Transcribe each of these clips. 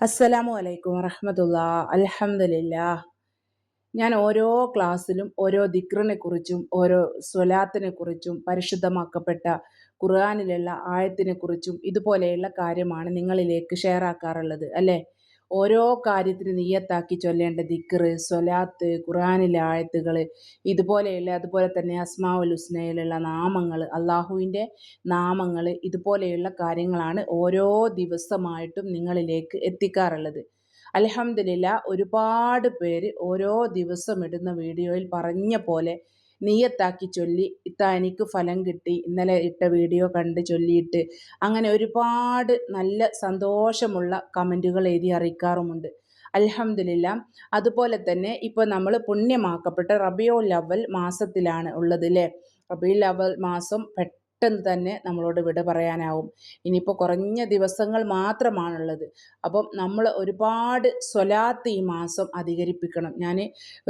അസ്സലാമു അലൈക്കും വറഹമത്തുള്ള. അലഹമില്ല ഞാൻ ഓരോ ക്ലാസ്സിലും ഓരോ ദിക്റിനെ കുറിച്ചും ഓരോ സ്വലാത്തിനെ കുറിച്ചും പരിശുദ്ധമാക്കപ്പെട്ട ഖുർആാനിലുള്ള ആയത്തിനെ കുറിച്ചും ഇതുപോലെയുള്ള കാര്യമാണ് നിങ്ങളിലേക്ക് ഷെയർ ആക്കാറുള്ളത് അല്ലേ? ഓരോ കാര്യത്തിന് നീയത്താക്കി ചൊല്ലേണ്ട ദിക്കർ സ്വലാത്ത് ഖുറാനിലെ ആയത്തുകൾ ഇതുപോലെയുള്ള അതുപോലെ തന്നെ അസ്മാവുൽ ഹുസ്നയിലുള്ള നാമങ്ങൾ അള്ളാഹുവിന്റെ നാമങ്ങൾ ഇതുപോലെയുള്ള കാര്യങ്ങളാണ് ഓരോ ദിവസമായിട്ടും നിങ്ങളിലേക്ക് എത്തിക്കാറുള്ളത്. അലഹമില്ല ഒരുപാട് പേര് ഓരോ ദിവസം ഇടുന്ന വീഡിയോയിൽ പറഞ്ഞ പോലെ നീയത്താക്കി ചൊല്ലി ഇത്ത എനിക്ക് ഫലം കിട്ടി ഇന്നലെ ഇട്ട വീഡിയോ കണ്ട് ചൊല്ലിയിട്ട് അങ്ങനെ ഒരുപാട് നല്ല സന്തോഷമുള്ള കമന്റുകൾ എഴുതി അറിയിക്കാറുമുണ്ട്. അലഹമില്ല അതുപോലെ തന്നെ ഇപ്പോൾ നമ്മൾ പുണ്യമാക്കപ്പെട്ട റബിയോ ലവൽ മാസത്തിലാണ് ഉള്ളത് അല്ലേ ലവൽ മാസം പെട്ടെന്ന് പെട്ടെന്ന് തന്നെ നമ്മളോട് വിട പറയാനാവും. ഇനിയിപ്പോൾ കുറഞ്ഞ ദിവസങ്ങൾ മാത്രമാണുള്ളത്. അപ്പം നമ്മൾ ഒരുപാട് സ്വലാത്ത് ഈ മാസം അധികരിപ്പിക്കണം. ഞാൻ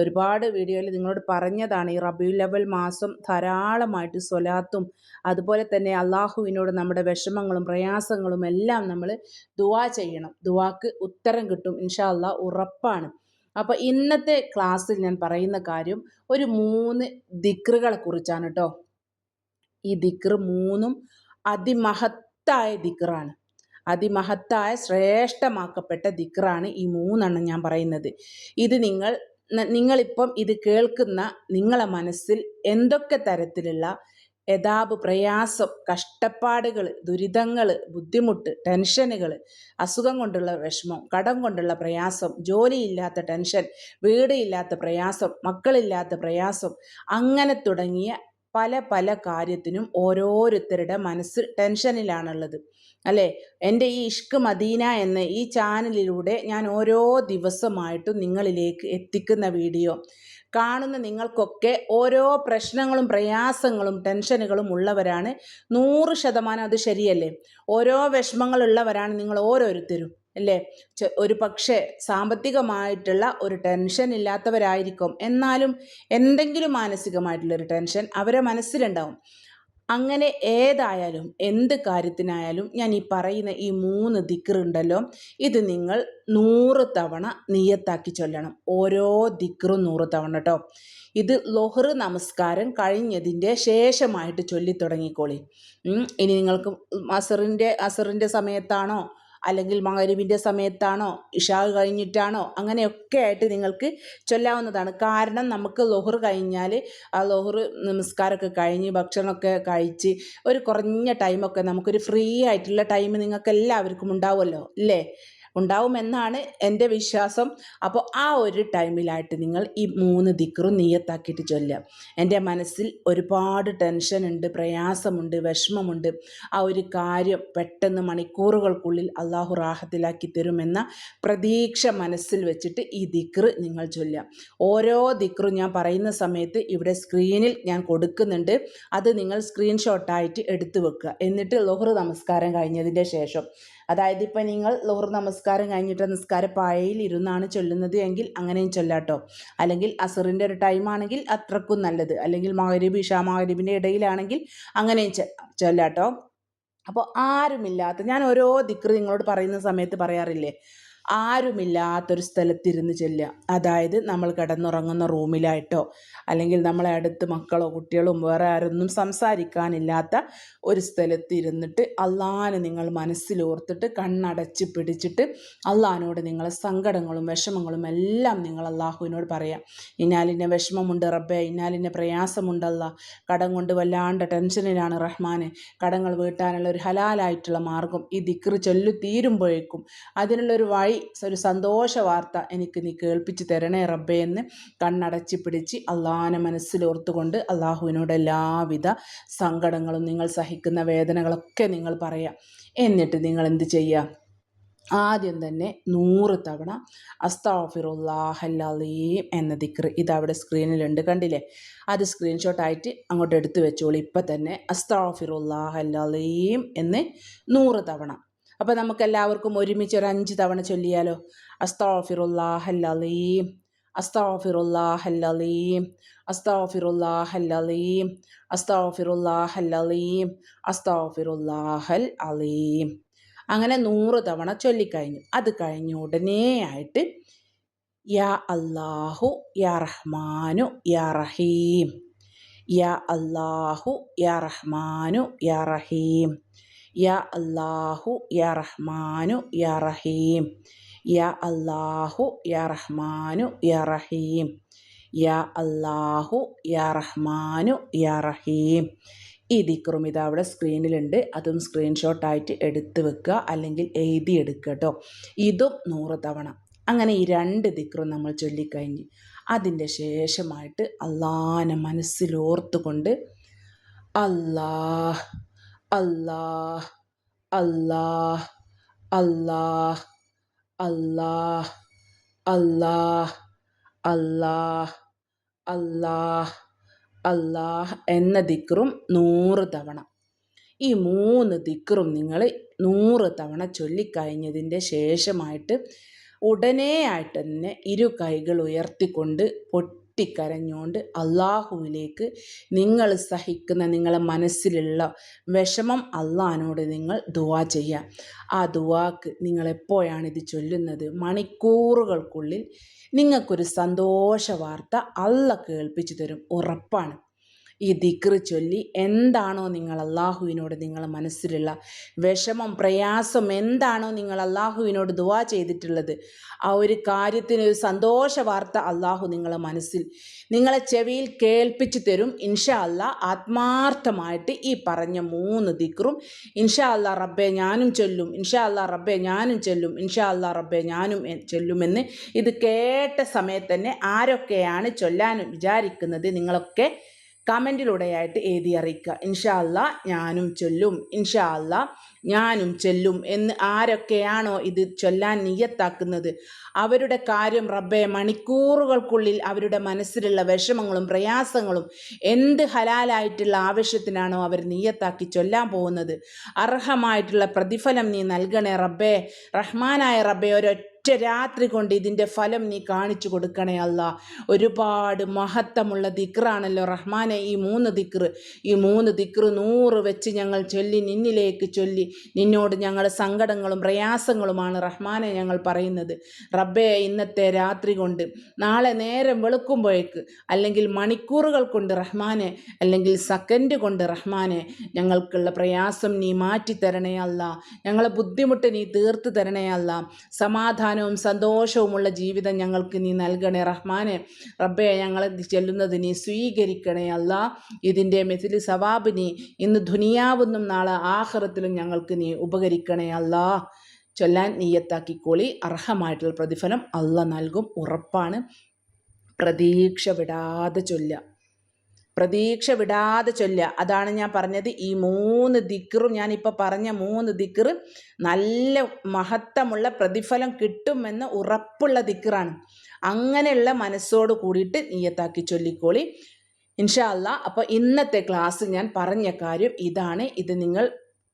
ഒരുപാട് വീഡിയോയിൽ നിങ്ങളോട് പറഞ്ഞതാണ് ഈ റബി ലെവൽ മാസം ധാരാളമായിട്ട് സ്വലാത്തും അതുപോലെ തന്നെ അള്ളാഹുവിനോട് നമ്മുടെ വിഷമങ്ങളും പ്രയാസങ്ങളും എല്ലാം നമ്മൾ ദുവാ ചെയ്യണം. ദുവാക്ക് ഉത്തരം കിട്ടും. ഇൻഷാ അള്ളാഹ് ഉറപ്പാണ്. അപ്പോൾ ഇന്നത്തെ ക്ലാസ്സിൽ ഞാൻ പറയുന്ന കാര്യം ഒരു മൂന്ന് ദിക്റുകളെ കുറിച്ചാണ് കേട്ടോ ഈ ദിക്ർ മൂന്നും അതിമഹത്തായ ദിക്റാണ്. അതിമഹത്തായ ശ്രേഷ്ഠമാക്കപ്പെട്ട ദിക്റാണ് ഈ മൂന്നെണ്ണം ഞാൻ പറയുന്നത്. ഇത് നിങ്ങൾ നിങ്ങളിപ്പം ഇത് കേൾക്കുന്ന നിങ്ങളെ മനസ്സിൽ എന്തൊക്കെ തരത്തിലുള്ള യഥാപ് പ്രയാസം കഷ്ടപ്പാടുകൾ ദുരിതങ്ങൾ ബുദ്ധിമുട്ട് ടെൻഷനുകൾ അസുഖം കൊണ്ടുള്ള വിഷമം കടം കൊണ്ടുള്ള പ്രയാസം ജോലിയില്ലാത്ത ടെൻഷൻ വീട് ഇല്ലാത്ത പ്രയാസം മക്കളില്ലാത്ത പ്രയാസം അങ്ങനെ തുടങ്ങിയ പല പല കാര്യത്തിനും ഓരോരുത്തരുടെ മനസ്സ് ടെൻഷനിലാണുള്ളത്. അല്ലേ? എന്റെ ഈ ഇഷ്ക് മദീന എന്ന ഈ ചാനലിലൂടെ ഞാൻ ഓരോ ദിവസമായിട്ടും നിങ്ങളിലേക്ക് എത്തിക്കുന്ന വീഡിയോ. കാണുന്ന നിങ്ങൾക്കൊക്കെ ഓരോ പ്രശ്നങ്ങളും പ്രയാസങ്ങളും ടെൻഷനുകളും ഉള്ളവരാണ്. നൂറ് ശതമാനം അത് ശരിയല്ലേ? ഓരോ വിഷമങ്ങളുള്ളവരാണ് നിങ്ങൾ ഓരോരുത്തരും. അല്ലേ? ഒരു പക്ഷേ സാമ്പത്തികമായിട്ടുള്ള ഒരു ടെൻഷൻ ഇല്ലാത്തവരായിരിക്കും. എന്നാലും എന്തെങ്കിലും മാനസികമായിട്ടുള്ളൊരു ടെൻഷൻ അവരെ മനസ്സിലുണ്ടാവും. അങ്ങനെ ഏതായാലും എന്ത് കാര്യത്തിനായാലും ഞാൻ ഈ പറയുന്ന ഈ മൂന്ന് ദിക്റുണ്ടല്ലോ ഇത് നിങ്ങൾ നൂറ് തവണ നിയത്താക്കി ചൊല്ലണം. ഓരോ ദിക്റും നൂറ് തവണ കേട്ടോ ഇത് ലൊഹർ നമസ്കാരം കഴിഞ്ഞതിന്റെ ശേഷമായിട്ട് ചൊല്ലി തുടങ്ങിക്കോളി ഇനി നിങ്ങൾക്ക് അസറിന്റെ അസറിന്റെ സമയത്താണോ? അല്ലെങ്കിൽ മകരുവിന്റെ സമയത്താണോ ഇഷാ കഴിഞ്ഞിട്ടാണോ അങ്ങനെയൊക്കെ ആയിട്ട് നിങ്ങൾക്ക് ചൊല്ലാവുന്നതാണ്. കാരണം നമുക്ക് ലോഹർ കഴിഞ്ഞാൽ ആ ലോഹർ നമസ്കാരമൊക്കെ കഴിഞ്ഞ് ഭക്ഷണമൊക്കെ കഴിച്ച് ഒരു കുറഞ്ഞ ടൈമൊക്കെ നമുക്കൊരു ഫ്രീ ആയിട്ടുള്ള ടൈം നിങ്ങൾക്ക് എല്ലാവർക്കും ഉണ്ടാവുമല്ലോ അല്ലേ? ഉണ്ടാവുമെന്നാണ് എന്റെ വിശ്വാസം. അപ്പോൾ ആ ഒരു ടൈമിലായിട്ട് നിങ്ങൾ ഈ മൂന്ന് ദിക്റും നീയത്താക്കിയിട്ട് ചൊല്ലുക. എന്റെ മനസ്സിൽ ഒരുപാട് ടെൻഷനുണ്ട് പ്രയാസമുണ്ട് വിഷമമുണ്ട്. ആ ഒരു കാര്യം പെട്ടെന്ന് മണിക്കൂറുകൾക്കുള്ളിൽ അള്ളാഹു റാഹത്തിലാക്കി തരുമെന്ന പ്രതീക്ഷ മനസ്സിൽ വെച്ചിട്ട് ഈ ദിക്റ് നിങ്ങൾ ചൊല്ലുക. ഓരോ ദിക്റും ഞാൻ പറയുന്ന സമയത്ത് ഇവിടെ സ്ക്രീനിൽ ഞാൻ കൊടുക്കുന്നുണ്ട്. അത് നിങ്ങൾ സ്ക്രീൻഷോട്ടായിട്ട് എടുത്തു വെക്കുക. എന്നിട്ട് ലോഹർ നമസ്കാരം കഴിഞ്ഞതിന്റെ ശേഷം അതായത് ഇപ്പം നിങ്ങൾ ലോഹർ നമസ്കാരം കഴിഞ്ഞിട്ട് നിസ്കാര പായയിൽ ഇരുന്നാണ് ചൊല്ലുന്നത് എങ്കിൽ അങ്ങനെയും ചൊല്ലാട്ടോ. അല്ലെങ്കിൽ അസറിന്റെ ഒരു ടൈം ആണെങ്കിൽ അത്രക്കും നല്ലത്. അല്ലെങ്കിൽ മഹരീബ് ഇഷാ മഹരീബിന്റെ ഇടയിലാണെങ്കിൽ അങ്ങനെയും ചൊല്ലാട്ടോ. അപ്പോൾ ആരുമില്ലാത്ത ഞാൻ ഓരോ ദിക്ർ നിങ്ങളോട് പറയുന്ന സമയത്ത് പറയാറില്ലേ? ആരുമില്ലാത്തൊരു സ്ഥലത്തിരുന്ന് ചെല്ലുക. അതായത് നമ്മൾ കിടന്നുറങ്ങുന്ന റൂമിലായിട്ടോ അല്ലെങ്കിൽ നമ്മളെ അടുത്ത് മക്കളോ കുട്ടികളോ വേറെ ആരൊന്നും സംസാരിക്കാനില്ലാത്ത ഒരു സ്ഥലത്തിരുന്നിട്ട് അള്ളാഹാനെ നിങ്ങൾ മനസ്സിലോർത്തിട്ട് കണ്ണടച്ച് പിടിച്ചിട്ട് അള്ളഹാനോട് നിങ്ങളെ സങ്കടങ്ങളും വിഷമങ്ങളും എല്ലാം നിങ്ങൾ അള്ളാഹുവിനോട് പറയാം. ഇന്നാലിന്റെ വിഷമമുണ്ട് റബ്ബെ ഇന്നാലിന്റെ പ്രയാസമുണ്ടല്ല കടം കൊണ്ട് വല്ലാണ്ട് ടെൻഷനിലാണ് റഹ്മാന്. കടങ്ങൾ വീട്ടാനുള്ള ഒരു ഹലാലായിട്ടുള്ള മാർഗം ഈ ദിക്റ് ചൊല്ലു തീരുമ്പോഴേക്കും അതിനുള്ളൊരു വഴി ഒരു സന്തോഷ വാർത്ത എനിക്ക് നീ കേൾപ്പിച്ച് തരണേ റബ്ബേ എന്ന് കണ്ണടച്ച് പിടിച്ച് അള്ളാഹാനെ മനസ്സിലോർത്തുകൊണ്ട് അള്ളാഹുവിനോട് എല്ലാവിധ സങ്കടങ്ങളും നിങ്ങൾ സഹിക്കുന്ന വേദനകളൊക്കെ നിങ്ങൾ പറയാം. എന്നിട്ട് നിങ്ങൾ എന്ത് ചെയ്യുക ആദ്യം തന്നെ നൂറ് തവണ അസ്താഫിറുല്ലാഹല്ലീം എന്ന ദിക്ർ അവിടെ സ്ക്രീനിലുണ്ട് കണ്ടില്ലേ? അത് സ്ക്രീൻഷോട്ടായിട്ട് അങ്ങോട്ട് എടുത്തു വെച്ചോളൂ. ഇപ്പം തന്നെ അസ്താഫിറുല്ലാഹല്ലീം എന്ന് നൂറ് തവണ അപ്പോൾ നമുക്ക് എല്ലാവർക്കും ഒരുമിച്ച് ഒരു അഞ്ച് തവണ ചൊല്ലിയാലോ? അസ്താഫിറുല്ലാഹല്ലീം അസ്താഫിറുല്ലാഹല്ലീം അസ്താഫിറുല്ലാഹല്ലീം അസ്താഫിറുല്ലാഹല്ലീം അസ്താഫിറുല്ലാഹൽ അലീം അങ്ങനെ നൂറ് തവണ ചൊല്ലിക്കഴിഞ്ഞു. അത് കഴിഞ്ഞ ഉടനെ ആയിട്ട് യാ അല്ലാഹു യാ റഹ്മാനു യാ റഹീം. യാ അല്ലാഹു യാ റഹ്മാനു യാ റഹീം. യാ അല്ലാഹു യാ റഹ്മാനു യാ റഹീം. യാ അല്ലാഹു യാ റഹ്മാനു യാ റഹീം. യാ അല്ലാഹു യാ റഹ്മാനു യാ റഹീം. ഈ ദിക്റും ഇത് അവിടെ സ്ക്രീനിലുണ്ട്. അതും സ്ക്രീൻഷോട്ടായിട്ട് എടുത്ത് വെക്കുക അല്ലെങ്കിൽ എഴുതിയെടുക്കുക കേട്ടോ ഇതും നൂറ് തവണ. അങ്ങനെ ഈ രണ്ട് ദിക്റും നമ്മൾ ചൊല്ലിക്കഴിഞ്ഞ് അതിന്റെ ശേഷമായിട്ട് അള്ളാഹനെ മനസ്സിലോർത്തുകൊണ്ട് അല്ലാഹ് അല്ലാഹ് അല്ലാഹ് അല്ലാഹ് അല്ലാഹ് അല്ലാഹ് അല്ലാഹ് അല്ലാഹ് അല്ലാഹ് എന്ന ദിക്റും നൂറ് തവണ. ഈ മൂന്ന് ദിക്റും നിങ്ങൾ നൂറ് തവണ ചൊല്ലിക്കഴിഞ്ഞതിന്റെ ശേഷമായിട്ട് ഉടനെ ആയിട്ട് തന്നെ ഇരു കൈകൾ ഉയർത്തിക്കൊണ്ട് പൊട്ടിക്കരഞ്ഞുകൊണ്ട് അള്ളാഹുവിലേക്ക് നിങ്ങൾ സഹിക്കുന്ന നിങ്ങളെ മനസ്സിലുള്ള വിഷമം അള്ളഹാനോട് നിങ്ങൾ ദുവാ ചെയ്യുക ആ ദുവാക്ക് നിങ്ങളെപ്പോഴാണ് ഇത് ചൊല്ലുന്നത്? മണിക്കൂറുകൾക്കുള്ളിൽ നിങ്ങൾക്കൊരു സന്തോഷ വാർത്ത അള്ള കേൾപ്പിച്ചു തരും. ഉറപ്പാണ്. ഈ ദിക്റ് ചൊല്ലി എന്താണോ നിങ്ങൾ അള്ളാഹുവിനോട് നിങ്ങൾ മനസ്സിലുള്ള വിഷമം പ്രയാസം എന്താണോ നിങ്ങൾ അള്ളാഹുവിനോട് ദുവാ ചെയ്തിട്ടുള്ളത്? ആ ഒരു കാര്യത്തിന് ഒരു സന്തോഷ വാർത്ത അള്ളാഹു നിങ്ങളെ മനസ്സിൽ നിങ്ങളെ ചെവിയിൽ കേൾപ്പിച്ചു തരും. ഇൻഷാ അല്ലാ ആത്മാർത്ഥമായിട്ട് ഈ പറഞ്ഞ മൂന്ന് ദിക്റും ഇൻഷാ അല്ലാ റബ്ബെ ഞാനും ചൊല്ലും ഇൻഷാ അല്ലാ റബ്ബെ ഞാനും ചൊല്ലും ഇൻഷാ അല്ലാ റബ്ബെ ഞാനും ചൊല്ലുമെന്ന് ഇത് കേട്ട സമയത്ത് തന്നെ ആരൊക്കെയാണ് ചൊല്ലാൻ വിചാരിക്കുന്നത് നിങ്ങളൊക്കെ കമന്റിലൂടെയായിട്ട് എഴുതി അറിയിക്കുക. ഇൻഷാല്ല ഞാനും ചൊല്ലും. ഇൻഷാല്ല ഞാനും ചൊല്ലും. എന്ന് ആരൊക്കെയാണോ ഇത് ചൊല്ലാൻ നിയത്താക്കുന്നത്? അവരുടെ കാര്യം റബ്ബെ മണിക്കൂറുകൾക്കുള്ളിൽ അവരുടെ മനസ്സിലുള്ള വിഷമങ്ങളും പ്രയാസങ്ങളും എന്ത് ഹലാലായിട്ടുള്ള ആവശ്യത്തിനാണോ അവർ നീയത്താക്കി ചൊല്ലാൻ പോകുന്നത്? അർഹമായിട്ടുള്ള പ്രതിഫലം നീ നൽകണേ റബ്ബെ. റഹ്മാനായ റബ്ബെ ഒരൊറ്റ രാത്രി കൊണ്ട് ഇതിന്റെ ഫലം നീ കാണിച്ചു കൊടുക്കണേ അല്ല. ഒരുപാട് മഹത്വമുള്ള ദിക്റാണല്ലോ റഹ്മാനെ. ഈ മൂന്ന് ദിക്റ് ഈ മൂന്ന് ദിക്റ് നൂറ് വെച്ച് ഞങ്ങൾ ചൊല്ലി നിന്നിലേക്ക് ചൊല്ലി. നിന്നോട് ഞങ്ങളുടെ സങ്കടങ്ങളും പ്രയാസങ്ങളുമാണ് റഹ്മാനെ ഞങ്ങൾ പറയുന്നത്. റബ്ബെ ഇന്നത്തെ രാത്രി കൊണ്ട് നാളെ നേരം വെളുക്കുമ്പോഴേക്ക് അല്ലെങ്കിൽ മണിക്കൂറുകൾ കൊണ്ട് റഹ്മാനെ അല്ലെങ്കിൽ സെക്കൻഡ് കൊണ്ട് റഹ്മാനെ ഞങ്ങൾക്കുള്ള പ്രയാസം നീ മാറ്റി തരണേ അല്ല. ഞങ്ങളെ ബുദ്ധിമുട്ട് നീ തീർത്ത് തരണേ അല്ല. സമാധാനം സമാധാനവും സന്തോഷവുമുള്ള ജീവിതം ഞങ്ങൾക്ക് നീ നൽകണേ. റഹ്മാനെ റബ്ബെ ഞങ്ങളെ ചെല്ലുന്നത് നീ സ്വീകരിക്കണേ അല്ല. ഇതിന്റെ മെസിലി സവാബ് നീ ഇന്ന് ദുനിയാവുന്നും നാളെ ആഹ്റത്തിലും ഞങ്ങൾക്ക് നീ ഉപകരിക്കണേ അല്ല. ചൊല്ലാൻ നീയത്താക്കിക്കോളി. അർഹമായിട്ടുള്ള പ്രതിഫലം അല്ല നൽകും. ഉറപ്പാണ്. പ്രതീക്ഷ വിടാതെ ചൊല്ലുക. പ്രതീക്ഷ വിടാതെ ചൊല്ലുക. അതാണ് ഞാൻ പറഞ്ഞത്. ഈ മൂന്ന് ദിക്കറും ഞാനിപ്പോൾ പറഞ്ഞ മൂന്ന് ദിക്കറ് നല്ല മഹത്തമുള്ള പ്രതിഫലം കിട്ടുമെന്ന് ഉറപ്പുള്ള ദിക്കറാണ് അങ്ങനെയുള്ള മനസ്സോട് കൂടിയിട്ട് നീയത്താക്കി ചൊല്ലിക്കോളി. ഇൻഷാ അല്ല അപ്പോൾ ഇന്നത്തെ ക്ലാസ് ഞാൻ പറഞ്ഞ കാര്യം ഇതാണ്. ഇത് നിങ്ങൾ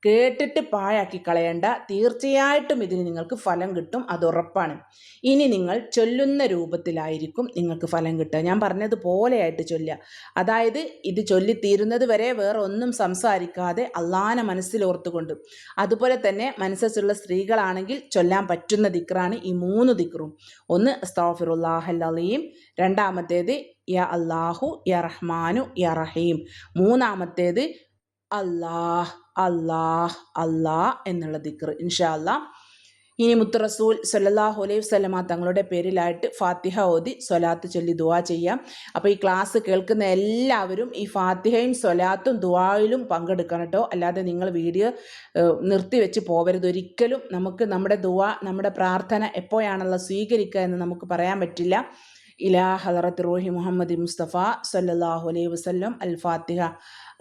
കേട്ടിട്ട് പാഴാക്കി കളയേണ്ട. തീർച്ചയായിട്ടും ഇതിന് നിങ്ങൾക്ക് ഫലം കിട്ടും. അത് ഉറപ്പാണ്. ഇനി നിങ്ങൾ ചൊല്ലുന്ന രൂപത്തിലായിരിക്കും നിങ്ങൾക്ക് ഫലം കിട്ടുക. ഞാൻ പറഞ്ഞതുപോലെയായിട്ട് ചൊല്ലുക. അതായത് ഇത് ചൊല്ലിത്തീരുന്നത് വരെ വേറെ ഒന്നും സംസാരിക്കാതെ അള്ളാന മനസ്സിലോർത്തുകൊണ്ട് അതുപോലെ തന്നെ മനസ്സുള്ള സ്ത്രീകളാണെങ്കിൽ ചൊല്ലാൻ പറ്റുന്ന ദിക്റാണ് ഈ മൂന്ന് ദിക്റും. ഒന്ന് അസ്താഫിറുല്ലാഹല്ലീം രണ്ടാമത്തേത് യ അള്ളാഹു യ റഹ്മാനു യ റഹീം. മൂന്നാമത്തേത് അല്ലാഹ് അല്ലാഹ് അല്ലാഹ് എന്നുള്ള ദിക്ർ ഇൻഷാ അല്ലാ ഇനി മുത്ത് റസൂൽ സല്ലാഹു അലൈഹി വസ്ലമ തങ്ങളുടെ പേരിലായിട്ട് ഫാത്തിഹ ഓതി സ്വലാത്ത് ചൊല്ലി ദുവാ ചെയ്യാം. അപ്പോൾ ഈ ക്ലാസ് കേൾക്കുന്ന എല്ലാവരും ഈ ഫാത്തിഹയും സ്വലാത്തും ദുവായിലും പങ്കെടുക്കണം കേട്ടോ. അല്ലാതെ നിങ്ങൾ വീഡിയോ നിർത്തിവെച്ച് പോവരുത്. ഒരിക്കലും നമുക്ക് നമ്മുടെ ദുവാ നമ്മുടെ പ്രാർത്ഥന എപ്പോഴാണല്ലോ സ്വീകരിക്കുക എന്ന് നമുക്ക് പറയാൻ പറ്റില്ല. ഇലാ ഹലറത്ത് റോഹി മുഹമ്മദ് മുസ്തഫ സല്ലാഹു അലൈഹി വസ്ലം അൽ ഫാത്തിഹ.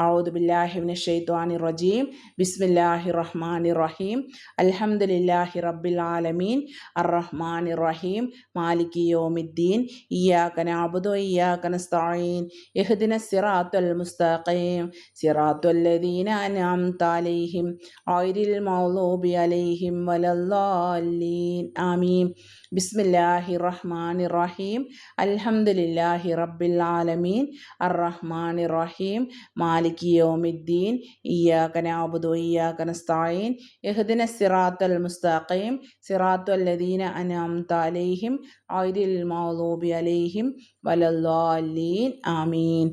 ഔദുബില്ലാഹിബിൻ ഷെയ്ത്വാനി റജീം ബിസ്മില്ലാഹി റഹ്മാനി റഹീം അലഹമുല്ലാഹി റബ്ബിൽ ആലമീൻ അർ റഹ്മാൻ റഹീം മാലിക് യോമിദ്ദീൻ ഇയാക്കന അബുദോ ഇയാക്കന സ്ഥായീൻ യഹ്ദിന സിറാത്തുൽ മുസ്തഖീം സിറാത്തുൽ ലദീന അനാംത അലൈഹിം ഗൈരിൽ മൗലൂബി അലൈഹിം വലല്ലാലീൻ ആമീൻ ബിസ്മില്ലാഹി റഹ്മാൻ റഹീം അൽഹംദുലില്ലാഹി റബ്ബിൽ ആലമീൻ അർ റഹ്മാൻ റഹീം മാലിക് മാലിക് യോമിദ്ദീൻ ഇയാക്കന അബുദു ഇയാക്കന സ്ഥായിൻ യഹദിന സിറാത്തൽ മുസ്താഖീം സിറാത്തു ലദീന അനാം താലേഹിം ഐരിൽ മൗലൂബി അലേഹിം വലല്ലാലീൻ ആമീൻ.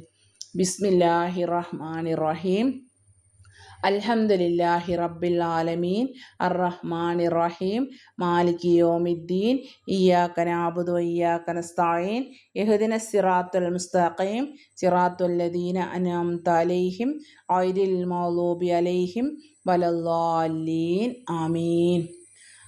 ബിസ്മില്ലാഹി റഹ്മാൻ റഹീം. അൽഹംദുലില്ലാഹി റബ്ബിൽ ആലമീൻ. അറഹ്മാൻ ഇറഹീം മാലിക് യോമിദ്ദീൻ. ഇയാക്ക നാബുദു ഇയാക്ക നസ്തായീൻ യഹദിന സിറാത്തുൽ മുസ്തഖീം. സിറാത്തുൽ ലദീന അലൈഹിം. ഐരിൽ മൗലൂബി അലൈഹിം. വലല്ലാലീൻ ആമീൻ.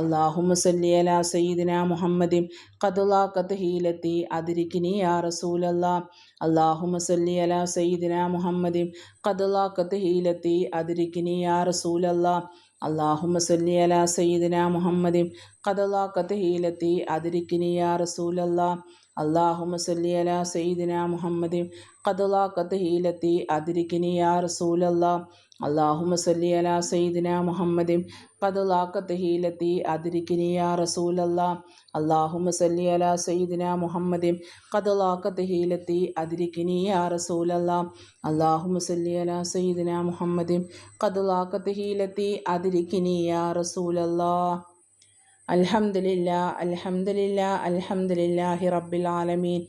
അള്ളാഹുമ സല്ലിയല സയ്യിദിന മുഹമ്മദി കതുലാക്കത്ത് ഹീലത്തി അതിരിക്കിനി യാ അള്ളാഹു മുസല്ലി അല സയ്യിദിന മുഹമ്മദി കതുലാക്കത്ത് ഹീലത്തി അതിരിക്കിനി ആ റസൂലല്ലാ. അള്ളാഹു മുസല്ലി അല സയ്യിദിന മുഹമ്മദി കഥലാക്കത്ത് ഹീലത്തി അതിരിക്കിനി ആ റസൂലല്ലാ. അള്ളാഹു മുസല്ലി അല സയ്യിദിന മുഹമ്മദി കഥലാക്കത്ത് ഹീലത്തി അതിരിക്കിനി ആ റസൂലല്ലാ. അള്ളാഹുമ സല്ലി അല സയ്യിദിന മുഹമ്മദിൻ കതുലാക്കത്തഹീലത്തി അതിരിക്കിനിയ റസൂലല്ല. അള്ളാഹുമ സല്ലി അല സയ്യിദിന മുഹമ്മദിൻ കതുലാക്കത്തഹീലത്തി അതിരിക്കിനിയ റസൂലല്ല. അള്ളാഹുമ സല്ലി അല സയ്യിദിന മുഹമ്മദിൻ കതുലാക്കത്തഹീലത്തി അതിരിക്കിനിയ റസൂലല്ലാ. അൽഹംദുലില്ലാ അൽഹംദുലില്ലാ അൽഹംദുലില്ലാഹി റബ്ബിൽ ആലമീൻ.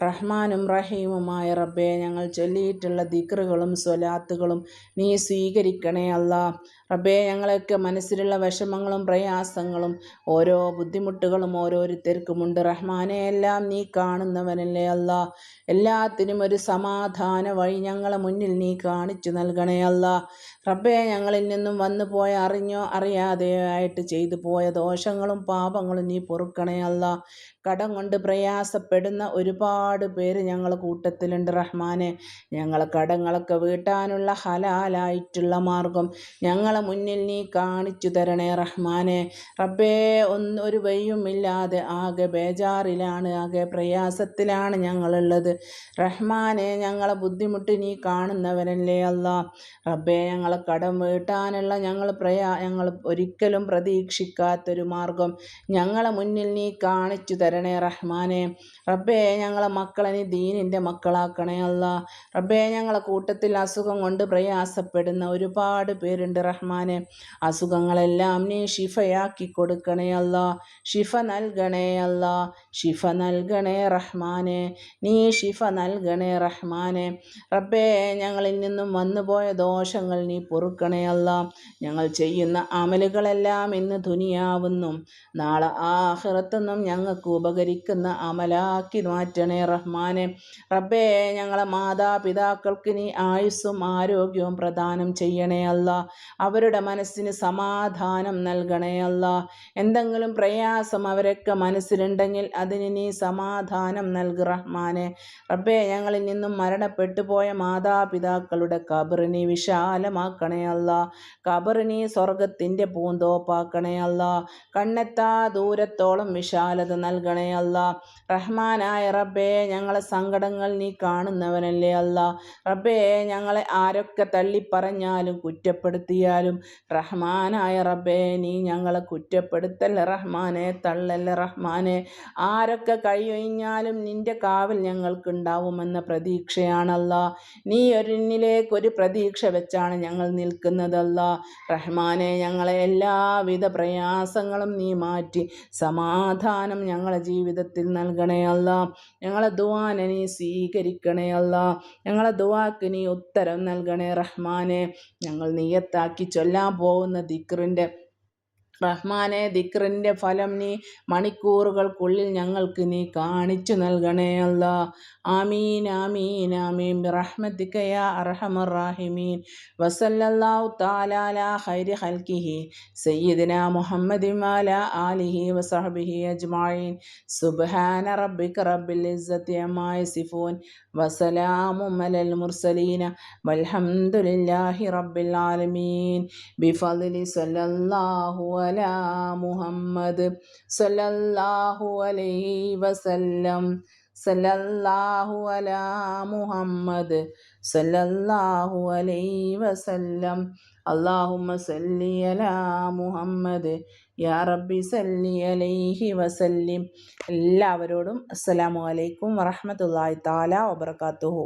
റഹ്മാനും റഹീമുമായ റബ്ബെ ഞങ്ങൾ ചൊല്ലിയിട്ടുള്ള ദിക്റുകളും സ്വലാത്തുകളും നീ സ്വീകരിക്കണേ അല്ലാ റബ്ബേ ഞങ്ങളൊക്കെ മനസ്സിലുള്ള വിഷമങ്ങളും പ്രയാസങ്ങളും ഓരോ ബുദ്ധിമുട്ടുകളും ഓരോരുത്തർക്കുമുണ്ട്. റഹ്മാനെ എല്ലാം നീ കാണുന്നവനല്ലേ അല്ല. എല്ലാത്തിനും ഒരു സമാധാന വഴി ഞങ്ങളെ മുന്നിൽ നീ കാണിച്ചു നൽകണേ അല്ല. റബ്ബേ ഞങ്ങളിൽ നിന്നും വന്നു പോയ അറിഞ്ഞോ അറിയാതെയോ ആയിട്ട് ചെയ്തു പോയ ദോഷങ്ങളും പാപങ്ങളും നീ പൊറുക്കണേ അല്ല. കടം കൊണ്ട് പ്രയാസപ്പെടുന്ന ഒരുപാട് പേര് ഞങ്ങൾ കൂട്ടത്തിലുണ്ട് റഹ്മാനെ. ഞങ്ങളെ കടങ്ങളൊക്കെ വീട്ടാനുള്ള ഹലാലായിട്ടുള്ള മാർഗം ഞങ്ങളെ മുന്നിൽ നീ കാണിച്ചു തരണേ റഹ്മാനെ. റബ്ബേ ഒന്ന് ഒരു വഴിയുമില്ലാതെ ആകെ ബേജാറിലാണ് ആകെ പ്രയാസത്തിലാണ് ഞങ്ങളുള്ളത്. റഹ്മാനെ ഞങ്ങളെ ബുദ്ധിമുട്ട് നീ കാണുന്നവനല്ലേ അല്ല. റബ്ബേ ഞങ്ങളെ കടം വീട്ടാനുള്ള ഞങ്ങൾ പ്രയാ ഞങ്ങൾ ഒരിക്കലും പ്രതീക്ഷിക്കാത്തൊരു മാർഗം ഞങ്ങളെ മുന്നിൽ നീ കാണിച്ചു തരണേ റഹ്മാനെ. റബ്ബേ ഞങ്ങളെ മക്കളെ നീ ദീനിന്റെ മക്കളാക്കണേ അല്ല. റബ്ബേ ഞങ്ങളെ കൂട്ടത്തിൽ അസുഖം കൊണ്ട് പ്രയാസപ്പെടുന്ന ഒരുപാട് പേരുണ്ട് റഹ്മാൻ റഹ്മാനെ അസുഖങ്ങളെല്ലാം നീ ഷിഫയാക്കി കൊടുക്കണേ അല്ല ഷിഫ നൽകണേ അല്ല ഷിഫ നൽകണേ റഹ്മാനെ നീ ഷിഫ നൽകണേ റഹ്മാനെ. റബ്ബേ ഞങ്ങളിൽ നിന്നും വന്നുപോയ ദോഷങ്ങൾ നീ പൊറുക്കണേ അല്ല ഞങ്ങൾ ചെയ്യുന്ന അമലുകളെല്ലാം ഇന്ന് തുനിയാവുന്നു നാളെ ആഹ്റത്തൊന്നും ഞങ്ങൾക്ക് ഉപകരിക്കുന്ന അമലാക്കി മാറ്റണേ റഹ്മാനെ. റബ്ബേ ഞങ്ങളെ മാതാപിതാക്കൾക്ക് നീ ആയുസ്സും ആരോഗ്യവും പ്രദാനം ചെയ്യണേ അല്ല അവരുടെ മനസ്സിന് സമാധാനം നൽകണേ അല്ല. എന്തെങ്കിലും പ്രയാസം അവരൊക്കെ മനസ്സിലുണ്ടെങ്കിൽ അതിന് നീ സമാധാനം നൽകി റഹ്മാനെ. റബ്ബേ ഞങ്ങളിൽ നിന്നും മരണപ്പെട്ടു പോയ മാതാപിതാക്കളുടെ കബർ വിശാലമാക്കണേ അല്ല. കബർ സ്വർഗത്തിന്റെ പൂന്തോപ്പാക്കണേ അല്ല. കണ്ണെത്താ ദൂരത്തോളം വിശാലത നൽകണേ അല്ല. റഹ്മാനായ റബ്ബേ ഞങ്ങളെ സങ്കടങ്ങൾ നീ കാണുന്നവനല്ലേ അല്ല. റബ്ബേ ഞങ്ങളെ ആരൊക്കെ തള്ളിപ്പറഞ്ഞാലും കുറ്റപ്പെടുത്തിയാലും ചെയ്താലും റഹ്മാനായ റബ്ബേ നീ ഞങ്ങളെ കുറ്റപ്പെടുത്തല്ല റഹ്മാനെ തള്ളല്ല റഹ്മാനെ? ആരൊക്കെ കഴിഞ്ഞാലും നിന്റെ കാവൽ ഞങ്ങൾക്കുണ്ടാവുമെന്ന പ്രതീക്ഷയാണല്ല. നീ ഒരിന്നിലേക്ക് ഒരു പ്രതീക്ഷ വെച്ചാണ് ഞങ്ങൾ നിൽക്കുന്നതല്ല. റഹ്മാനെ ഞങ്ങളെ എല്ലാവിധ പ്രയാസങ്ങളും നീ മാറ്റി സമാധാനം ഞങ്ങളെ ജീവിതത്തിൽ നൽകണേ അല്ല ഞങ്ങളെ ദുവാനെ നീ സ്വീകരിക്കണേ അല്ല ഞങ്ങളെ ദുവാക്ക് നീ ഉത്തരം നൽകണേ റഹ്മാനെ. ഞങ്ങൾ നീയത്താക്കി ചൊല്ലാൻ പോകുന്ന ദിക്റിന്റെ റഹ്മാനെ ദിക്റിന്റെ ഫലം നീ മണിക്കൂറുകൾക്കുള്ളിൽ ഞങ്ങൾക്ക് നീ കാണിച്ചു നൽകണേ അല്ല. ആമീൻ ആമീൻ ആമീൻ. ബിറഹ്മത്തിക യാ അർഹമർ വസല്ലല്ലാഹു തആല അലാ ഹൽക്കിഹി സയ്യിദിന മുഹമ്മദ് വഅല ആലിഹി വസഹബിഹി അജ്മായിൻ സുബ്ഹാന റബ്ബിക റബ്ബിൽ ഇസ്സത്തി അമ്മാ സിഫൂൻ വസലാമും മുർസലീന. വൽഹംദുലില്ലാഹി റബ്ബിൽ ആലമീൻ. ബിഫലി സല്ലല്ലാഹു അലാ മുഹമ്മദ് സല്ലല്ലാഹു അലൈ വസല്ലം. സല്ലല്ലാഹു അല മുഹമ്മദ് സല്ലല്ലാഹു അലൈ വസല്ലം. അല്ലാഹുമ്മ സല്ലി അല മുഹമ്മദ്. യാ റബ്ബി സല്ലി അലൈഹി വസല്ലിം. എല്ലാവരോടും അസ്സലാമു അലൈക്കും വറഹ്മത്തുള്ളാഹി തആല വബറകാതുഹു